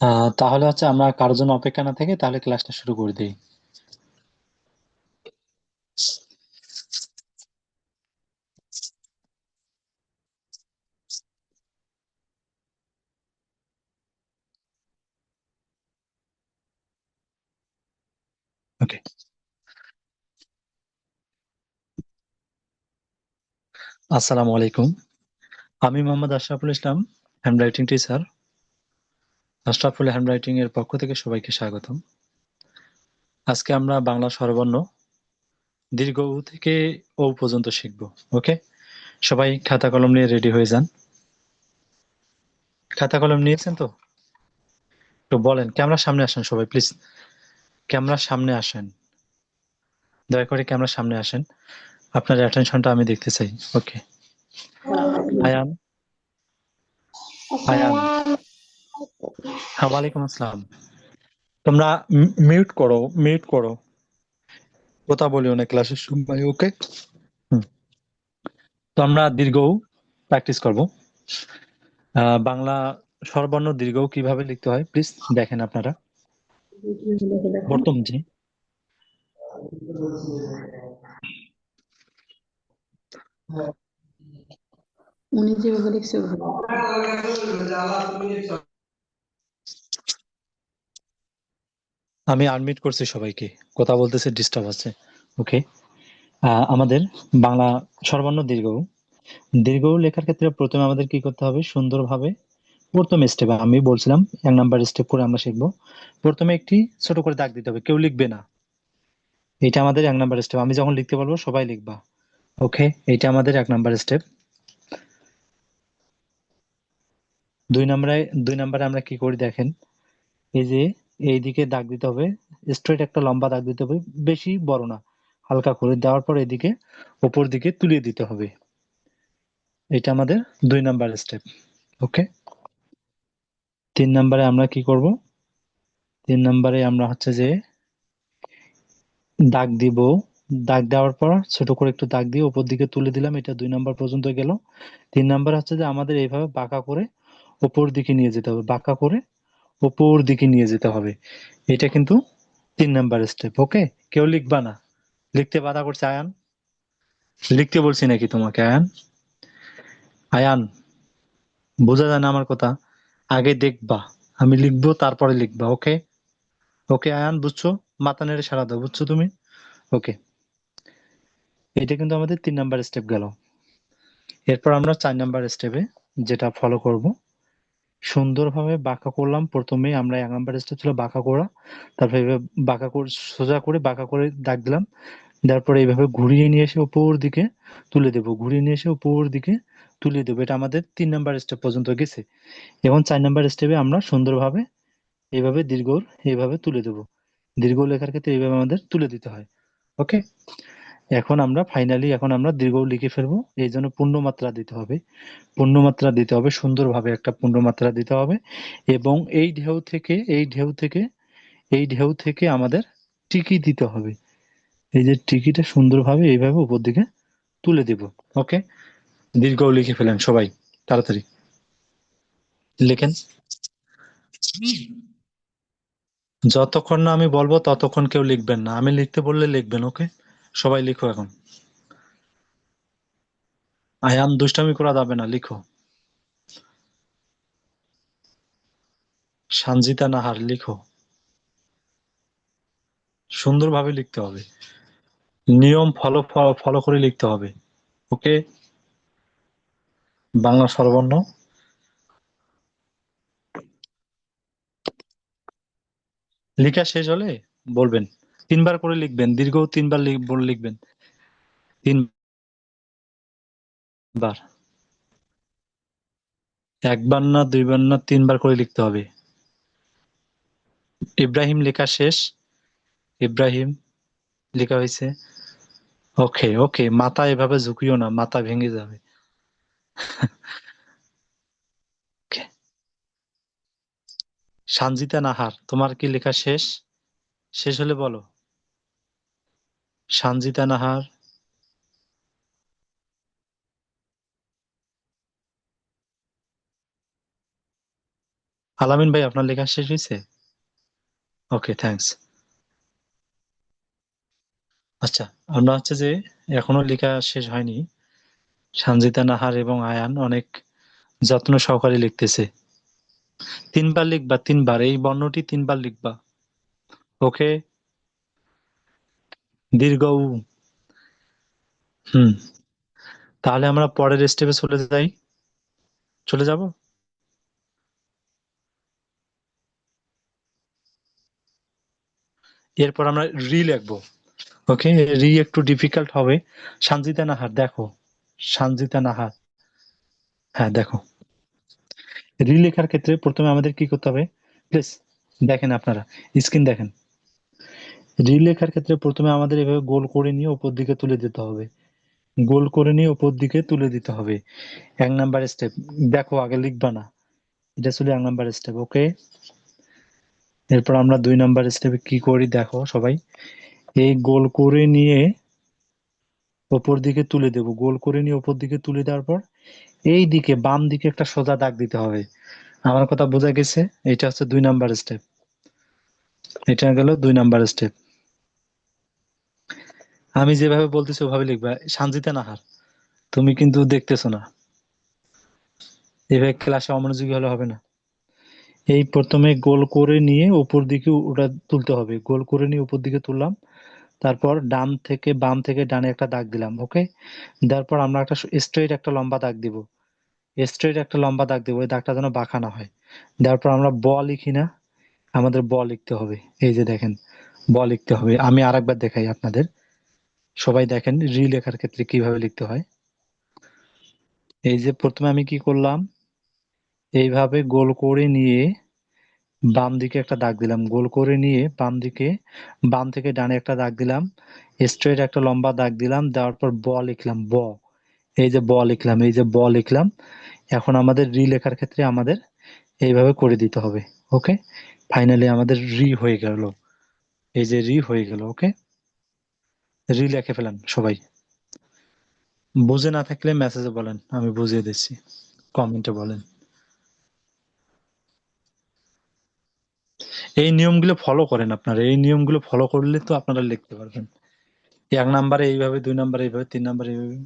আহ, তাহলে হচ্ছে আমরা কারোর জন্য অপেক্ষা না থেকে তাহলে ক্লাসটা শুরু করে দিই। ওকে আসসালামু আলাইকুম। আমি Mohammad Ashraful Islam handwriting teacher Ashraful handwriting এর পক্ষ থেকে সবাইকে স্বাগতম। আজকে আমরা বাংলা স্বরবর্ণ দীর্ঘ উ থেকে ও পর্যন্ত শিখব, ওকে? সবাই খাতা কলম নিয়ে রেডি হয়ে যান। খাতা কলম নিয়েছেন তো? একটু বলেন, ক্যামেরার সামনে আসেন সবাই, প্লিজ। ক্যামেরার সামনে আসেন। দয়া করে ক্যামেরার সামনে আসেন। আপনার অ্যাটেনশনটা আমি দেখতে চাই, ওকে? আয়ান? আয়ান? হ্যাঁ ওয়ালাইকুম আসসালাম। তোমরা মিউট করো মিউট করো। কথা বলিও না ক্লাসের সময় ওকে তো আমরা দীর্ঘ প্র্যাকটিস করব। বাংলা সর্বর্ণ দীর্ঘ কীভাবে লিখতে হয় প্লিজ দেখেন আপনারা। প্রথম উনি যেভাবে লিখছে আমি আনমিট করছি সবাইকে। কথা বলতেছে ডিস্টার্ব আছে। ওকে আমাদের বাংলা স্বরবর্ণ দীর্ঘ। দীর্ঘ লেখার ক্ষেত্রে প্রথমে আমাদের কি করতে হবে? সুন্দরভাবে প্রথম স্টেপ আমি বলছিলাম এক নাম্বার স্টেপ করে আমরা শিখব। প্রথমে একটি ছোট করে দাগ দিতে হবে, কেউ লিখবে না। এটা আমাদের এক নাম্বার স্টেপ আমি যখন লিখতে পারব সবাই লিখবা। ওকে এটা আমাদের এক নাম্বার স্টেপ দুই নম্বরে দুই নম্বরে আমরা কি করি দেখেন? এই যে এইদিকে দাগ দিতে হবে। স্ট্রেট একটা লম্বা দাগ দিতে হবে, বেশি বড় না। হালকা করে দেওয়ার পর এদিকে উপর দিকে তুলিয়ে দিতে হবে। এটা আমাদের দুই নাম্বার স্টেপ ওকে তিন নাম্বারে আমরা কি করব? তিন নাম্বারে আমরা হচ্ছে যে দাগ দিব। দাগ দেওয়ার পর ছোট করে একটু দাগ দিয়ে উপর দিকে তুলে দিলাম, এটা দুই নাম্বার পর্যন্ত গেল। তিন নাম্বার হচ্ছে যে আমাদের এইভাবে বাঁকা করে উপর দিকে নিয়ে যেতে হবে। বাঁকা করে উপর দিকে নিয়ে যেতে হবে। এটা কিন্তু তিন নাম্বার স্টেপ ওকে কেউ লিখবা না। লিখতে বাধা করছে আয়ান। লিখতে বলছি নাকি তোমাকে, আয়ান? আয়ান, বোঝা যায় না আমার কথা। আগে দেখবা, আমি লিখব, তারপরে লিখবা ওকে ওকে আয়ান, বুঝছ? মাথা নেড়ে সারা দাও, বুঝছ তুমি? ওকে এটা কিন্তু আমাদের তিন নাম্বার স্টেপ গেল। এরপর আমরা চার নাম্বার স্টেপে যেটা ফলো করব সুন্দরভাবে বাঁকা করলাম। প্রথমে আমরা এক নাম্বার স্টেপ ছিল বাঁকা করা। তারপর এইভাবে বাঁকা করে, সোজা করে বাঁকা করে দাগ দিলাম। দেওয়ার পরে এইভাবে ঘুরিয়ে নিয়ে এসে উপর দিকে তুলে দেব। ঘুরিয়ে নিয়ে এসে উপর দিকে তুলে দেবো। এটা আমাদের তিন নাম্বার স্টেপ পর্যন্ত গেছে। এবং চার নাম্বার স্টেপে আমরা সুন্দরভাবে এইভাবে দীর্ঘ, এইভাবে তুলে দেব। দীর্ঘ লেখার ক্ষেত্রে এইভাবে আমাদের তুলে দিতে হয়। ওকে এখন আমরা ফাইনালি এখন আমরা দীর্ঘ লিখে ফেলব। এই জন্য পূর্ণমাত্রা দিতে হবে। পূর্ণমাত্রা দিতে হবে, সুন্দরভাবে একটা পূর্ণমাত্রা দিতে হবে। এবং এই ঢেউ থেকে, এই ঢেউ থেকে, এই ঢেউ থেকে আমাদের টিকি দিতে হবে। এই যে টিকিটা সুন্দরভাবে এইভাবে উপর দিকে তুলে দেব ওকে দীর্ঘ লিখে ফেলেন সবাই, তাড়াতাড়ি। লেখেন। যতক্ষণ না আমি বলব ততক্ষণ কেউ লিখবেন না। আমি লিখতে বললে লিখবেন ওকে সবাই লিখো এখন। আয়ান দুষ্টামি করা যাবে না, লিখো। সানজিতা নাহার, লিখো। সুন্দরভাবে লিখতে হবে। নিয়ম ফলো ফলো করে লিখতে হবে। ওকে? বাংলা স্বরবর্ণ। লিখা শেষ হলে বলবেন। তিনবার করে লিখবেন, দীর্ঘ তিনবার লিখ- লিখবেন। তিনবার। একবার না, দুইবার না, তিনবার করে লিখতে হবে। ইব্রাহিম লেখা শেষ। ইব্রাহিম লেখা হয়েছে। ওকে ওকে, মাথা এভাবে ঝুঁকিও না, মাথা ভেঙে যাবে। সানজিতা নাহার, তোমার কি লেখা শেষ? শেষ হলে বলো। সানজিতা নাহার। আলামিন ভাই, আপনার লেখা শেষ হয়েছে? ওকে থ্যাঙ্কস আচ্ছা আমরা হচ্ছে যে এখনও লেখা শেষ হয়নি। সঞ্জিতা নাহার এবং আয়ান অনেক যত্ন সহকারে লিখতেছে। তিনবার লিখবা, তিনবার, এই বর্ণটি তিনবার লিখবা। ওকে দীর্ঘ হুম। তাহলে আমরা পরের স্টেপে চলে যাই। চলে যাব? এরপর আমরা রি লিখব। ওকে রি একটু ডিফিকাল্ট হবে। সঞ্জিতা নাহার, দেখো। সঞ্জিতা নাহার। হ্যাঁ দেখো। রি লেখার ক্ষেত্রে প্রথমে আমাদের কি করতে হবে? প্লিজ দেখেন আপনারা। স্ক্রিন দেখেন। রি লেখার ক্ষেত্রে প্রথমে আমাদের এভাবে গোল করে নিয়ে উপর দিকে তুলে দিতে হবে। গোল করে নিয়ে উপর দিকে তুলে দিতে হবে। এক নাম্বার স্টেপ দেখো, আগে লিখবা না। এটা ছিল এক নাম্বার স্টেপ ওকে এরপর আমরা দুই নাম্বার স্টেপে কি করি দেখো সবাই। এই গোল করে নিয়ে ওপর দিকে তুলে দেব। গোল করে নিয়ে ওপর দিকে তুলে দেওয়ার পর এই দিকে, বাম দিকে একটা সোজা দাগ দিতে হবে। আমার কথা বোঝা গেছে? এটা হচ্ছে দুই নাম্বার স্টেপ এটা গেল দুই নাম্বার স্টেপ আমি যেভাবে বলতেছি ওভাবে লিখবা। সানজিতা নাহার, তুমি কিন্তু দেখতেছো না। এভাবে ক্লাসে অমনোযোগী হলে হবে না। এই প্রথমে গোল করে নিয়ে উপর দিকে ওটা তুলতে হবে। গোল করে নিয়ে উপর দিকে তুললাম। তারপর ডান থেকে বাম থেকে ডানে একটা দাগ দিলাম, ওকে? তারপর আমরা একটা স্ট্রেট একটা লম্বা দাগ দিব। স্ট্রেট একটা লম্বা দাগ দিব ওই দাগটা যেন বাঁকা না হয়। তারপর আমরা ব লিখি না, আমাদের ব লিখতে হবে। এই যে দেখেন, ব লিখতে হবে। আমি আরেকবার দেখাই আপনাদের। সবাই দেখেন রি লেখার ক্ষেত্রে কীভাবে লিখতে হয়। এই যে প্রথমে আমি কি করলাম? এইভাবে গোল করে নিয়ে বাম দিকে একটা দাগ দিলাম। গোল করে নিয়ে বাম দিকে, বাম থেকে ডানে একটা দাগ দিলাম। স্ট্রেট একটা লম্বা দাগ দিলাম। দেওয়ার পর ব লিখলাম, ব। এই যে ব লিখলাম, এই যে ব লিখলাম। এখন আমাদের রি লেখার ক্ষেত্রে আমাদের এইভাবে করে দিতে হবে ওকে ফাইনালি আমাদের রি হয়ে গেল। এই যে রি হয়ে গেল ওকে রি লিখে ফেলেন সবাই। বুঝে না থাকলে মেসেজে বলেন, আমি বুঝিয়ে দিচ্ছি। কমেন্টে বলেন। এই নিয়মগুলো ফলো করেন আপনারা। এই নিয়মগুলো ফলো করলে তো আপনারা লিখতে পারবেন। এক নাম্বারে এইভাবে, দুই নাম্বারে এইভাবে, তিন নাম্বারে এইভাবে।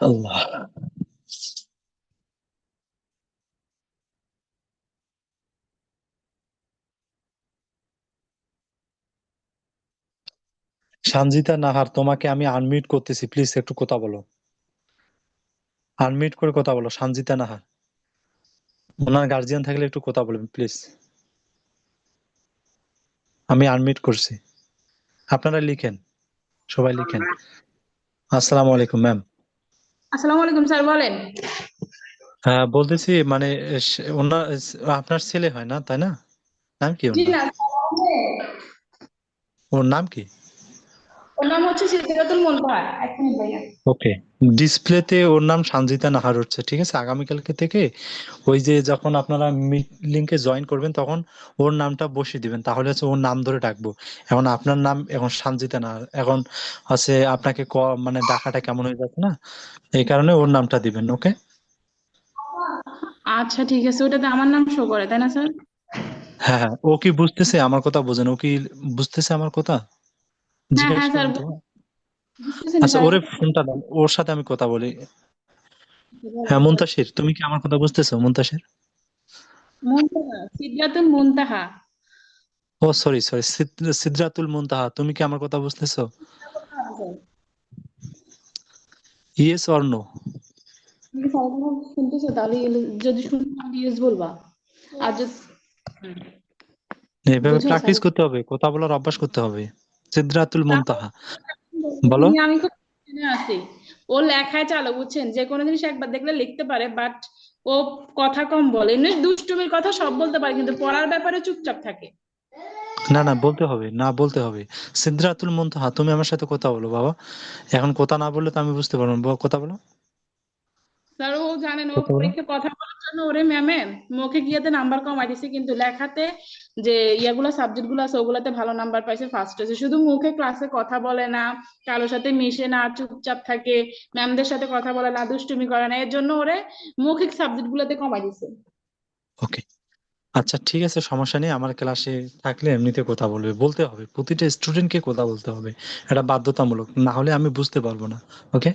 আল্লাহ। সানজিতা নাহার তোমাকে আমি আনমিউট করতেছি। প্লিজ একটু কথা বলো। আনমিউট করে কথা বলো সানজিতা নাহার। ওনার গার্জিয়ান থাকলে একটু কথা বলবেন প্লিজ আমি আনমিউট করছি। আপনারা লিখেন সবাই লিখেন। আসসালামু আলাইকুম ম্যাম আসসালামু আলাইকুম স্যার বলেন। হ্যাঁ বলতেছি মানে ওনার আপনার ছেলে হয় না তাই না? নাম কি ওর নাম কি? ওর নাম হচ্ছে সিদ্ধাতুল মুনতাহা এক মিনিট ভাইয়া। ওকে। ডিসপ্লেতে ওর নাম সানজিতা নাহার হচ্ছে ঠিক আছে? আগামীকালকে থেকে ওই যে যখন আপনারা মিট লিংকে জয়েন করবেন তখন ওর নামটা বসিয়ে দিবেন। তাহলে হচ্ছে ওর নাম ধরে ডাকবো। এখন আপনার নাম এখন সানজিতা নাহার। এখন হচ্ছে আপনাকে ক মানে ডাকাটা কেমন হয়ে যাচ্ছে না? এই কারণে ওর নামটা দিবেন ওকে? আচ্ছা ঠিক আছে। ওটাতে আমার নাম শো করে তাই না স্যার হ্যাঁ হ্যাঁ। ও কি বুঝতেছে আমার কথা বোঝেন? ও কি বুঝতেছে আমার কথা? আচ্ছা স্যার। ওরে ফোনটা দাও ওর সাথে আমি কথা বলি। হ্যাঁ মুনতাসির তুমি কি আমার কথা বুঝতেছো মুনতাসির? মুনতাহা ও সরি সরি সিদরাতুল মুনতাহা তুমি কি আমার কথা বুঝতেছো? ইয়েস অর নো শুনতেছো? তাহলে যদি শুনতে ইয়েস বলবা। আর যদি এভাবে প্র্যাকটিস স্যার। করতে হবে কথা বলার অভ্যাস করতে হবে। সিদরাতুল মুনতাহা। বলো। আমি খুব আছি। ও লেখায় চালো বুঝছেন? যে কোনো জিনিস একবার দেখলে লিখতে পারে বাট ও কথা কম বলে। এমনি দুষ্টুমির কথা সব বলতে পারে কিন্তু পড়ার ব্যাপারে চুপচাপ থাকে। না না বলতে হবে না বলতে হবে। সিদ্ধাতুল মুনতাহা তুমি আমার সাথে কথা বলো বাবা। এখন কথা না বললে তো আমি বুঝতে পারব না। কথা বলো। স্যার ও জানেন ও পরীক্ষায় কথা বলার জন্য ওরে ম্যামে মৌখিক ইয়েতে নাম্বার কমাই দিছে কিন্তু লেখাতে যে ইয়াগুলো সাবজেক্টগুলো আছে ওগুলাতে ভালো নাম্বার পাইছে ফার্স্ট হয়েছে। শুধু মুখে ক্লাসে কথা বলে না কারোর সাথে মিশে না চুপচাপ থাকে ম্যামদের সাথে কথা বলে না দুষ্টুমি করে না এর জন্য ওরে মৌখিক সাবজেক্ট গুলোতে কমাই দিছে। ওকে আচ্ছা ঠিক আছে সমস্যা নেই আমার ক্লাসে থাকলে এমনিতে কথা বলবে। বলতে হবে প্রতিটা স্টুডেন্টকে কথা বলতে হবে এটা বাধ্যতামূলক না হলে আমি বুঝতে পারব না ওকে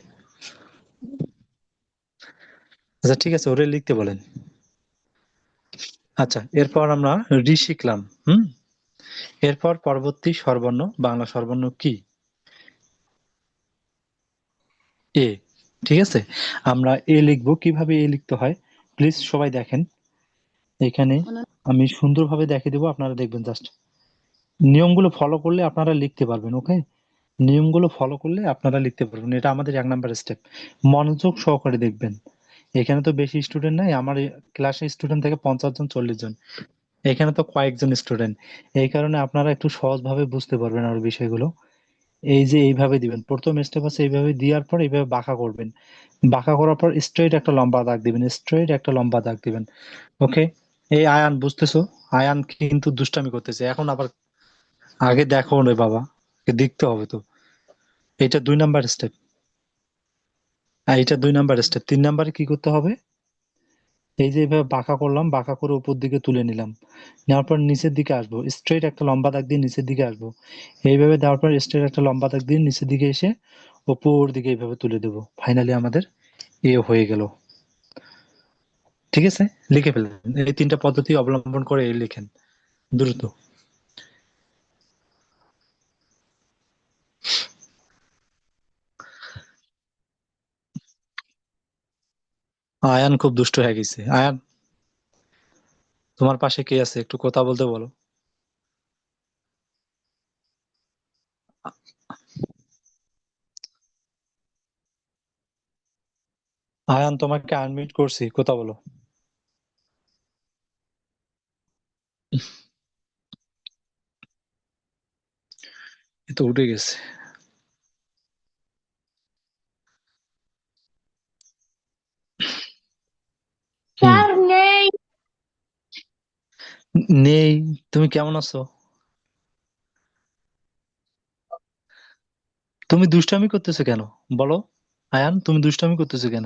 আচ্ছা ঠিক আছে, ওরে লিখতে বলেন। আচ্ছা এরপর আমরা রি শিখলাম, হুম? এরপর পরবর্তী স্বরবর্ণ, বাংলা স্বরবর্ণ কি? এ, ঠিক আছে? আমরা এ লিখব, কীভাবে এ লিখতে হয়? প্লিজ সবাই দেখেন। এখানে আমি সুন্দরভাবে দেখিয়ে দেবো, আপনারা দেখবেন জাস্ট। নিয়মগুলো ফলো করলে আপনারা লিখতে পারবেন ওকে নিয়মগুলো ফলো করলে আপনারা লিখতে পারবেন, এটা আমাদের এক নাম্বার স্টেপ মনোযোগ সহকারে দেখবেন। এখানে তো বেশি স্টুডেন্ট নাই, আমার ক্লাসে স্টুডেন্ট থেকে পঞ্চাশ জন, চল্লিশ জন। এখানে তো কয়েকজন স্টুডেন্ট এই কারণে আপনারা একটু সহজভাবে বুঝতে পারবেন আর বিষয়গুলো। এই যে এইভাবে দিবেন, প্রথম স্টেপ আছে এইভাবে দেওয়ার পর এইভাবে বাঁকা করবেন। বাঁকা করার পর স্ট্রেট একটা লম্বা দাগ দিবেন স্ট্রেট একটা লম্বা দাগ দিবেন। ওকে এই আয়ান, বুঝতেছো? আয়ান কিন্তু দুষ্টামি করতেছে। এখন আবার আগে দেখো রে বাবা, দেখতে হবে তো। এটা দুই নাম্বার স্টেপ এটা দুই নাম্বার স্টেপ তিন নাম্বারে কি করতে হবে? এই যে এইভাবে বাঁকা করলাম, বাঁকা করে উপর দিকে তুলে নিলাম। নেওয়ার পর নিচের দিকে আসব। স্ট্রেট একটা লম্বা দাগ দিয়ে নিচের দিকে আসব। এইভাবে দেওয়ার পর স্ট্রেট একটা লম্বা দাগ দিয়ে নিচের দিকে এসে উপর দিকে এইভাবে তুলে দেবো। ফাইনালি আমাদের এ হয়ে গেল। ঠিক আছে? লিখে ফেলেন। এই তিনটা পদ্ধতি অবলম্বন করে লিখেন। দ্রুত। আয়ান খুব দুষ্ট হয়ে গেছে। আয়ান, তোমার পাশে কে আছে? একটু কথা বলতে বলো। আয়ান, তোমাকে আনমিউট করছি। কথা বলো। এ তো উঠে গেছে। স্যার নেই। নেই। তুমি কেমন আছো? তুমি দুষ্টামি করতেছো কেন? বলো। আয়ান তুমি দুষ্টামি করতেছো কেন?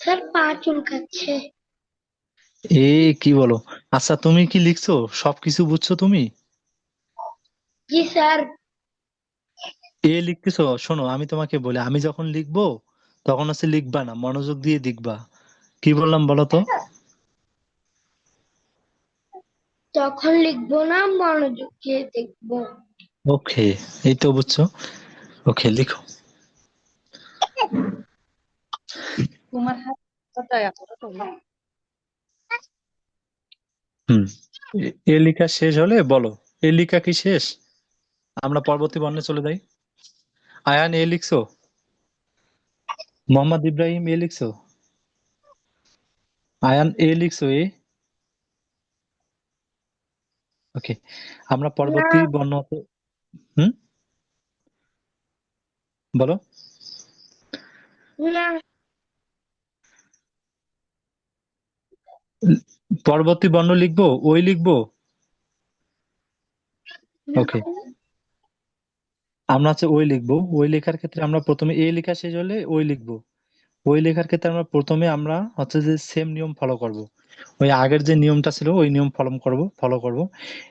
স্যার পা চুলকাচ্ছে। এ কি বলো? আচ্ছা তুমি কি লিখছো? সবকিছু বুঝছ তুমি? জি স্যার। এ লিখতেছো? শোনো আমি তোমাকে বলি আমি যখন লিখব তখন হচ্ছে লিখবা না মনোযোগ দিয়ে লিখবা। কি বললাম বলো তো? তখন লিখব না মনোযোগ দিয়ে দেখব। ওকে এই তো বুঝছ। ওকে লিখো। তোমার হাতটা এতটা তো হুম এ- এ লেখা শেষ হলে বলো এ লেখা কি শেষ? আমরা পরবর্তী বর্ণে চলে যাই। আয়ান এ লিখছো? মোহাম্মদ ইব্রাহিম এ লিখছো আয়ান এ লিখছো এ ওকে আমরা পরবর্তী বর্ণ হুম বলো পরবর্তী বর্ণ লিখব ওই লিখব ওকে আমরা হচ্ছে ওই লিখব। ওই লেখার ক্ষেত্রে আমরা প্রথমে এ লেখা শেষ হলে ওই লিখব। ওই লেখার ক্ষেত্রে আমরা প্রথমে আমরা হচ্ছে যে সেম নিয়ম ফলো করব। ওই আগের যে নিয়মটা ছিল, ওই নিয়ম ফলো করব ফলো করব।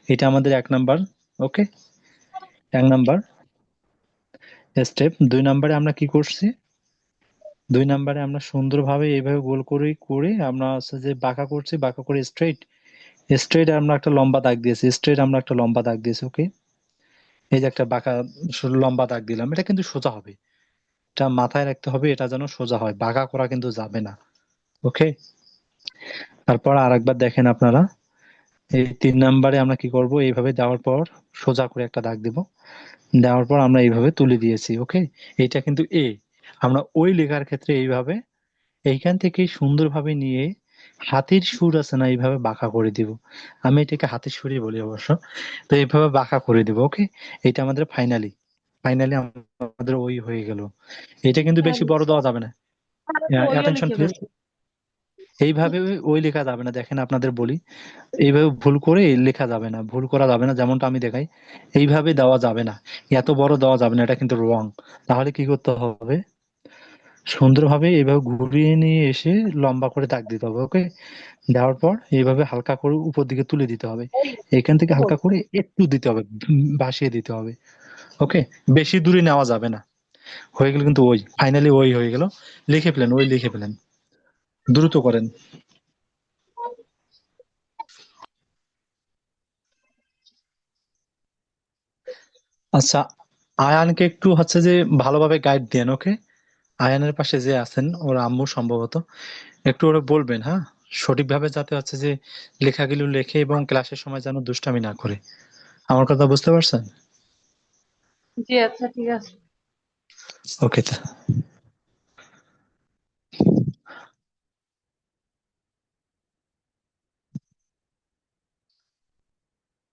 এটা আমাদের এক নাম্বার ওকে এক নাম্বার স্টেপ দুই নাম্বারে আমরা কি করছি? দুই নাম্বারে আমরা সুন্দরভাবে এইভাবে গোল করে করে আমরা হচ্ছে যে বাঁকা করছি, বাঁকা করে স্ট্রেট স্ট্রেট আমরা একটা লম্বা দাগ দিয়েছি স্ট্রেট আমরা একটা লম্বা দাগ দিয়েছি ওকে এই যে একটা বাঁকা লম্বা দাগ দিলাম, এটা কিন্তু সোজা হবে। এটা মাথায় রাখতে হবে, এটা যেন সোজা হয়, বাঁকা করা কিন্তু যাবে না। ওকে? তারপর আরেকবার দেখেন আপনারা, এই তিন নাম্বারে আমরা কি করব? এইভাবে দেওয়ার পর সোজা করে একটা দাগ দিব। দেওয়ার পর আমরা এইভাবে তুলে দিয়েছি, ওকে? এইটা কিন্তু এ আমরা ওই লেখার ক্ষেত্রে এইভাবে এইখান থেকে সুন্দরভাবে নিয়ে হাতির সুর আছে না এইভাবে বাঁকা করে দিব। আমি এটাকে হাতির সুরই বলি অবশ্য। তো এইভাবে বাঁকা করে দিব ওকে? এটা আমাদের ফাইনালি ফাইনালি আমাদের ওই হয়ে গেল। এটা কিন্তু বেশি বড় দেওয়া যাবে না। অ্যাটেনশন প্লিজ এইভাবে ওই লেখা যাবে না দেখেন আপনাদের বলি। এইভাবে ভুল করে লেখা যাবে না ভুল করা যাবে না যেমনটা আমি দেখাই। এইভাবে দেওয়া যাবে না এত বড় দেওয়া যাবে না এটা কিন্তু রং তাহলে কি করতে হবে? সুন্দরভাবে এভাবে ঘুরিয়ে নিয়ে এসে লম্বা করে দাগ দিতে হবে ওকে দেওয়ার পর এইভাবে হালকা করে উপর দিকে তুলে দিতে হবে। এখান থেকে হালকা করে একটু দিতে হবে, ভাসিয়ে দিতে হবে ওকে বেশি দূরে নেওয়া যাবে না। হয়ে গেল কিন্তু ওই ফাইনালি ওই হয়ে গেল। লিখে ফেলেন, ওই লিখে ফেলেন। দ্রুত করেন। আচ্ছা আয়ানকে একটু হচ্ছে যে ভালোভাবে গাইড দেন ওকে আয়ানের পাশে যে আছেন ওর আম্মু সম্ভবত একটু ওরা বলবেন হ্যাঁ? সঠিকভাবে যাতে হচ্ছে যে লেখাগুলো লেখে এবং ক্লাসের সময় যেন দুষ্টামি না করে। আমার কথা বুঝতে পারছেন? জি আচ্ছা ঠিক আছে। ওকে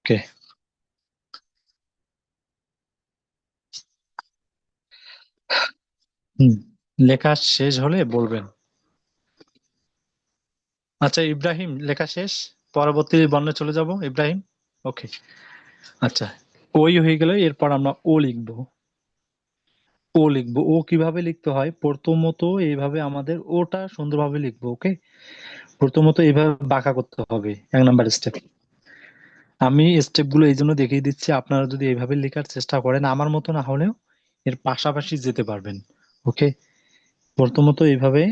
ওকে। হুম। লেখা শেষ হলে বলবেন। আচ্ছা ইব্রাহিম, লেখা শেষ? পরবর্তী বর্ণে চলে যাব, ইব্রাহিম? ওকে আচ্ছা ওই হয়ে গেলে এরপর আমরা ও লিখব। ও লিখব। ও কীভাবে লিখতে হয়? প্রথমত এইভাবে আমাদের ওটা সুন্দরভাবে লিখব ওকে প্রথমত এইভাবে বাঁকা করতে হবে, এক নাম্বার স্টেপ আমি স্টেপগুলো এই জন্য দেখিয়ে দিচ্ছি, আপনারা যদি এইভাবে লেখার চেষ্টা করেন, আমার মতো না হলেও এর পাশাপাশি যেতে পারবেন ওকে প্রথমত এইভাবে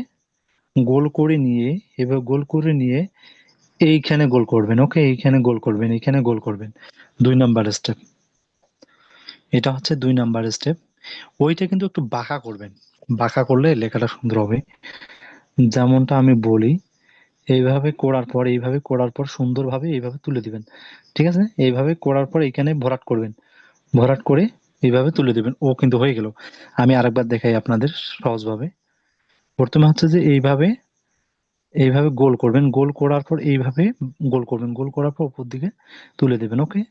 গোল করে নিয়ে এভাবে গোল করে নিয়ে এইখানে গোল করবেন, ওকে? এইখানে গোল করবেন, এইখানে গোল করবেন। দুই নাম্বার স্টেপ এটা হচ্ছে দুই নাম্বার স্টেপ ওইটা কিন্তু একটু বাঁকা করবেন। বাঁকা করলে লেখাটা সুন্দর হবে। যেমনটা আমি বলি, এইভাবে করার পর, এইভাবে করার পর সুন্দরভাবে এইভাবে তুলে দিবেন। ঠিক আছে? এইভাবে করার পর এখানে ভরাট করবেন। ভরাট করে এইভাবে তুলে দিবেন। ও কিন্তু হয়ে গেল। আমি আরেকবার দেখাই আপনাদের সহজভাবে। প্রথমে হচ্ছে যে এইভাবে এইভাবে গোল করবেন। গোল করার পর এইভাবে গোল করবেন। গোল করার পর উপর দিকে তুলে দেবেন, ওকে?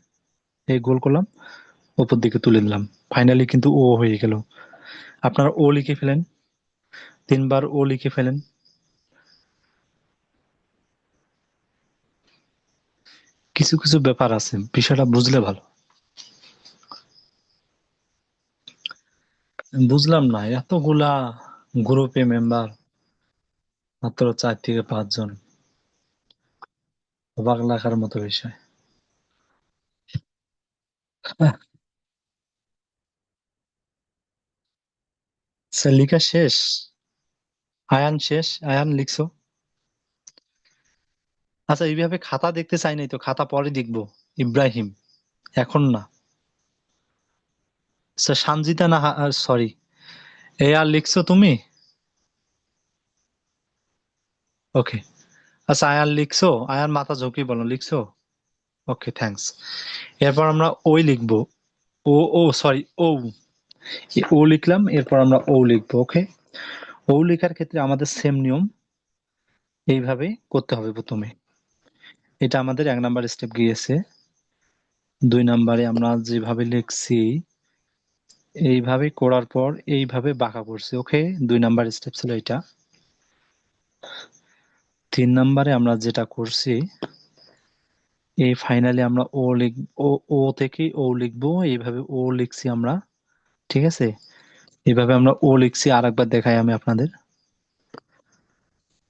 এই গোল করলাম, উপর দিকে তুলে দিলাম। ফাইনালি কিন্তু ও হয়ে গেল। আপনারা ও লিখে ফেলেন। তিনবার ও লিখে ফেলেন। কিছু কিছু ব্যাপার আছে, বিষয়টা বুঝলে ভালো। বুঝলাম না, এতগুলা গ্রুপে মেম্বার মাত্র চার থেকে পাঁচজন অবাক লাগার মতো বিষয়। আচ্ছা, লিখা শেষ? আয়ান শেষ? আয়ান লিখছো? আচ্ছা এইভাবে খাতা দেখতে চাই নাই তো খাতা পরে দেখব। ইব্রাহিম এখন না। সানজিতা না সরি এ আর লিখছো তুমি? ওকে আচ্ছা আয়ান লিখছো? আয়ান মাথা ঝুঁকি বলো, লিখছো? ওকে থ্যাঙ্কস এরপর আমরা ওই লিখব। ও ও সরি ও। ও লিখলাম, এরপর আমরা ও লিখব ওকে ও লেখার ক্ষেত্রে আমাদের সেম নিয়ম। এইভাবে করতে হবে প্রথমে। এটা আমাদের এক নাম্বার স্টেপ গিয়েছে। দুই নাম্বারে আমরা যেভাবে লিখছি এইভাবে করার পর এইভাবে বাঁকা করছি, ওকে? দুই নাম্বার স্টেপ ছিল এটা। তিন নাম্বারে আমরা যেটা করছি এই ফাইনালি আমরা ও লিখ, ও ও থেকে ও লিখব, এইভাবে ও লিখছি আমরা, ঠিক আছে? এইভাবে আমরা ও লিখছি আর একবার দেখাই আমি আপনাদের।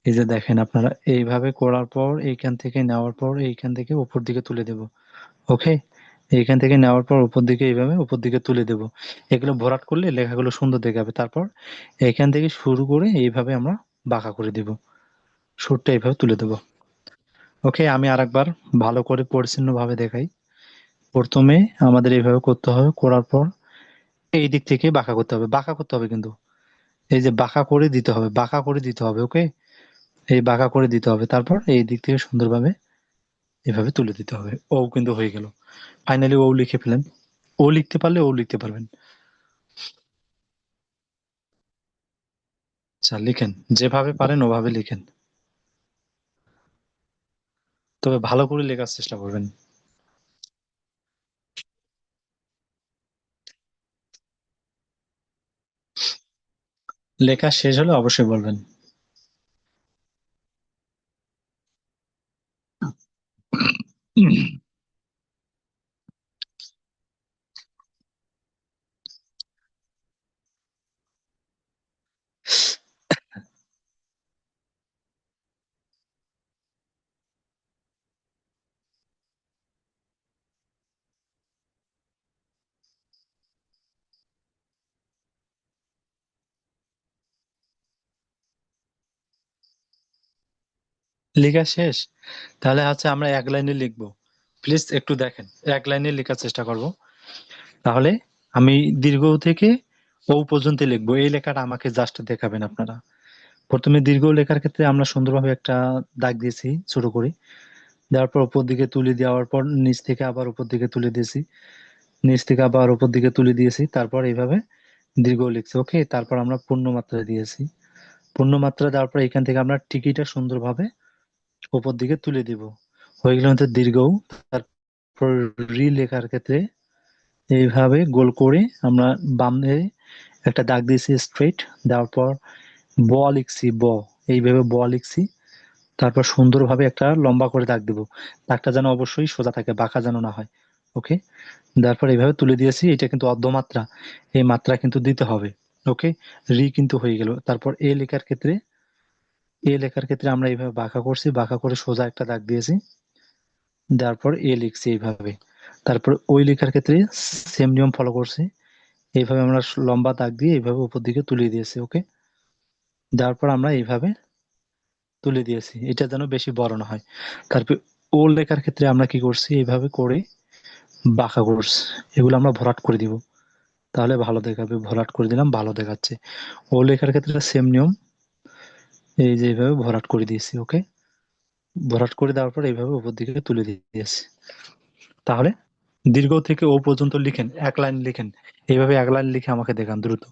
এই যে দেখেন আপনারা, এইভাবে করার পর, এইখান থেকে নেওয়ার পর, এইখান থেকে উপর দিকে তুলে দেব, ওকে? এইখান থেকে নেওয়ার পর উপর দিকে এইভাবে উপর দিকে তুলে দেব। এগুলো ভরাট করলে লেখাগুলো সুন্দর দেখাবে। তারপর এইখান থেকে শুরু করে এইভাবে আমরা বাঁকা করে দেব। সুরটা এইভাবে তুলে দেব। ওকে, আমি আরেকবার ভালো করে পরিচ্ছন্ন ভাবে দেখাই। প্রথমে আমাদের এইভাবে করতে হবে। করার পর এই দিক থেকে বাঁকা করতে হবে। বাঁকা করতে হবে কিন্তু। এই যে বাঁকা করে দিতে হবে। বাঁকা করে দিতে হবে, ওকে? এই বাঁকা করে দিতে হবে। তারপর এই দিক থেকে সুন্দরভাবে এভাবে তুলে দিতে হবে। ও কিন্তু হয়ে গেল। ফাইনালি ও লিখে ফেলেন। ও লিখতে পারলে ও লিখতে পারবেন। আচ্ছা লিখেন। যেভাবে পারেন ওভাবে লিখেন। তবে ভালো করে লেখার চেষ্টা করবেন। লেখা শেষ হলে অবশ্যই বলবেন। লেখা শেষ? তাহলে হচ্ছে আমরা এক লাইনে লিখব। প্লিজ একটু দেখেন, এক লাইনে লেখার চেষ্টা করব। তাহলে আমি দীর্ঘ থেকে ও পর্যন্ত লিখব। এই লেখাটা আমাকে জাস্ট দেখাবেন আপনারা। প্রথমে দীর্ঘ লেখার ক্ষেত্রে আমরা সুন্দরভাবে একটা দাগ দিয়েছি, ছোট করে। দেওয়ার পর উপর দিকে তুলে দেওয়ার পর নিচ থেকে আবার উপর দিকে তুলে দিয়েছি। নিচ থেকে আবার উপর দিকে তুলে দিয়েছি, তারপর এইভাবে দীর্ঘ লিখছি ওকে তারপর আমরা পূর্ণ মাত্রা দিয়েছি। পূর্ণ মাত্রা দেওয়ার পর এখান থেকে আমরা টিকিটা সুন্দরভাবে উপর দিকে তুলে দিব। হয়ে গেল আমাদের দীর্ঘ তারপর রি লেখার ক্ষেত্রে এইভাবে গোল করে আমরা বাম একটা দাগ দিয়েছি স্ট্রেট দেওয়ার পর ব লিখছি ব। এইভাবে ব লিখছি। তারপর সুন্দরভাবে একটা লম্বা করে দাগ দেব। দাগটা যেন অবশ্যই সোজা থাকে, বাঁকা যেন না হয়। ওকে তারপর এইভাবে তুলে দিয়েছি। এটা কিন্তু অর্ধমাত্রা। এই মাত্রা কিন্তু দিতে হবে। ওকে রি কিন্তু হয়ে গেল। তারপর এ লেখার ক্ষেত্রে এ লেখার ক্ষেত্রে আমরা এইভাবে বাঁকা করছি, বাঁকা করে সোজা একটা দাগ দিয়েছি। দেওয়ার পর এ লিখছি এইভাবে। তারপর ওই লেখার ক্ষেত্রে সেম নিয়ম ফলো করছি। এইভাবে আমরা লম্বা দাগ দিয়ে এইভাবে উপর দিকে তুলে দিয়েছি ওকে দেওয়ার পর আমরা এইভাবে তুলে দিয়েছি। এটা যেন বেশি বড় না হয়। তারপর ও লেখার ক্ষেত্রে আমরা কি করছি? এইভাবে করে বাঁকা করছি। এগুলো আমরা ভরাট করে দিব। তাহলে ভালো দেখাবে। ভরাট করে দিলাম, ভালো দেখাচ্ছে। ও লেখার ক্ষেত্রে সেম নিয়ম। এই যে এইভাবে ভরাট করে দিয়েছি ওকে ভরাট করে দেওয়ার পর এইভাবে উপর দিকে তুলে দিয়েছি। তাহলে দীর্ঘ থেকে ও পর্যন্ত লিখেন, এক লাইন লিখেন। এইভাবে এক লাইন লিখে আমাকে দেখান দ্রুত।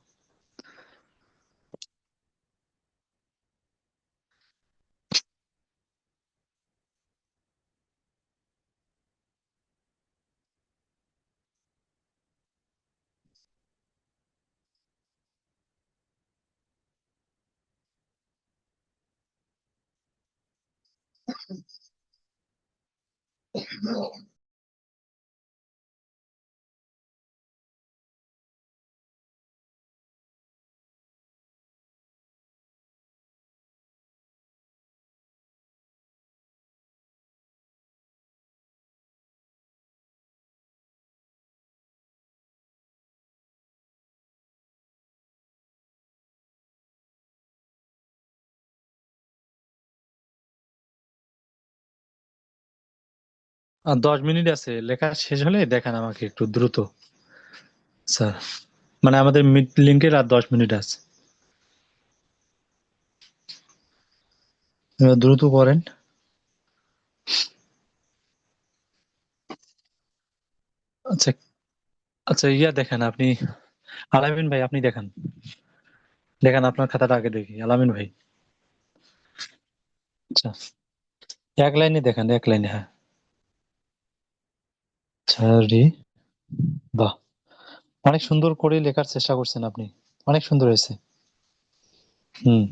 No. আর দশ মিনিট আছে, লেখা শেষ হলে দেখান আমাকে একটু দ্রুত। স্যার মানে আমাদের মিড লিঙ্কের আর দশ মিনিট আছে। দ্রুত করেন আচ্ছা আচ্ছা ইয়া দেখেন আপনি। আলামিন ভাই, আপনি দেখান। দেখান আপনার খাতাটা আগে দেখি। আলামিন ভাই। আচ্ছা এক লাইনে দেখান, এক লাইনে হ্যাঁ। আচ্ছা বাহ, অনেক সুন্দর করে লেখার চেষ্টা করছেন আপনি। অনেক সুন্দর হয়েছে। হুম,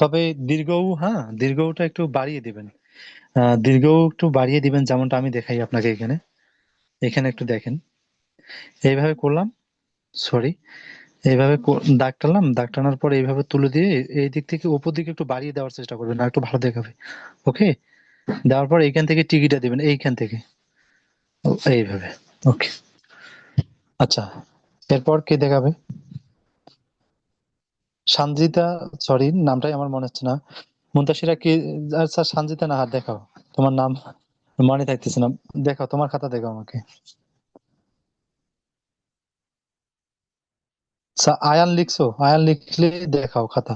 তবে দীর্ঘও হ্যাঁ দীর্ঘটা একটু বাড়িয়ে দিবেন। দীর্ঘ একটু বাড়িয়ে দিবেন যেমনটা আমি দেখাই আপনাকে এখানে। এখানে একটু দেখেন। এইভাবে করলাম সরি এইভাবে দাগ টানলাম, দাগ টানার পর এইভাবে তুলে দিয়ে এই দিক থেকে উপর দিকে একটু বাড়িয়ে দেওয়ার চেষ্টা করবেন, আর একটু ভালো দেখাবে। ওকে দেওয়ার পর এইখান থেকে টিকিটা দিবেন, এইখান থেকে। এইভাবে ওকে আচ্ছা এরপর কে দেখাবে? সানজিতা সরি নামটাই আমার মনে হচ্ছে না। মুন্তাসিরা কি আচ্ছা সানজিতা নাহার দেখাও। তোমার নাম মনে থাকতেছে না। দেখাও, তোমার খাতা দেখাও আমাকে। আয়ান লিখছো? আয়ান লিখলে দেখাও খাতা।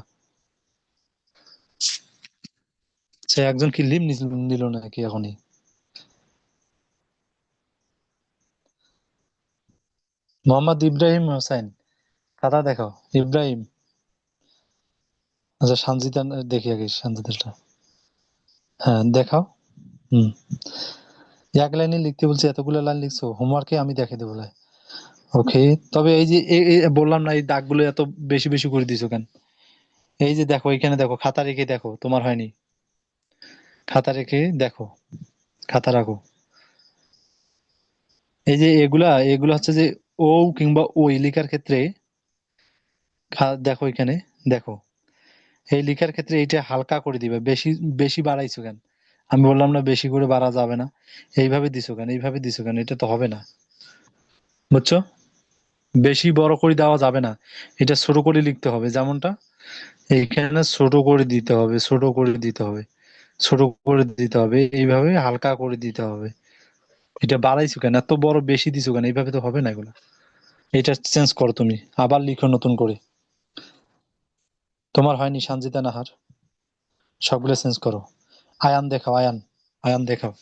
সে একজন কি লিম নিল নাকি এখনই? মোহাম্মদ ইব্রাহিম হোসেন খাতা দেখাও ইব্রাহিম। আচ্ছা সঞ্জিতা দেখি আগে সঞ্জিতাটা হ্যাঁ দেখাও। হুম। এক লাইনে লিখতে বলছি, এতগুলো লাইন লিখছো হোমওয়ার্কে আমি দেখে দেবো ওকে তবে এই যে বললাম না, এই দাগগুলো এত বেশি বেশি করে দিছো কেন? এই যে দেখো, এখানে দেখো, খাতা রেখে দেখো, তোমার হয়নি। খাতা রেখে দেখো, খাতা রাখো। এই যে এগুলা, এগুলো হচ্ছে যে ও কিংবা ওই লেখার ক্ষেত্রে দেখো এখানে, দেখো। এই লেখার ক্ষেত্রে এইটা হালকা করে দিবে, বেশি বেশি বাড়াইছো কেন? আমি বললাম না বেশি করে বাড়া যাবে না। এইভাবে দিছো কেন? এইভাবে দিছো কেন? এটা তো হবে না। বুঝছ? বেশি বড় করে দেওয়া যাবে না। এটা ছোট করে লিখতে হবে, যেমনটা এইখানে ছোট করে দিতে হবে, ছোট করে দিতে হবে, ছোট করে দিতে হবে, এইভাবে হালকা করে দিতে হবে। এটা বাড়াইছো কেন? এত বড় বেশি দিছো কেন? এইভাবে তো হবে না এগুলা। এটা চেঞ্জ করো তুমি। আবার লিখো নতুন করে। তোমার হয়নি সানজিদা নাহার। সবগুলো চেঞ্জ করো। আয়ান দেখাও, আয়ান। আয়ান দেখাও।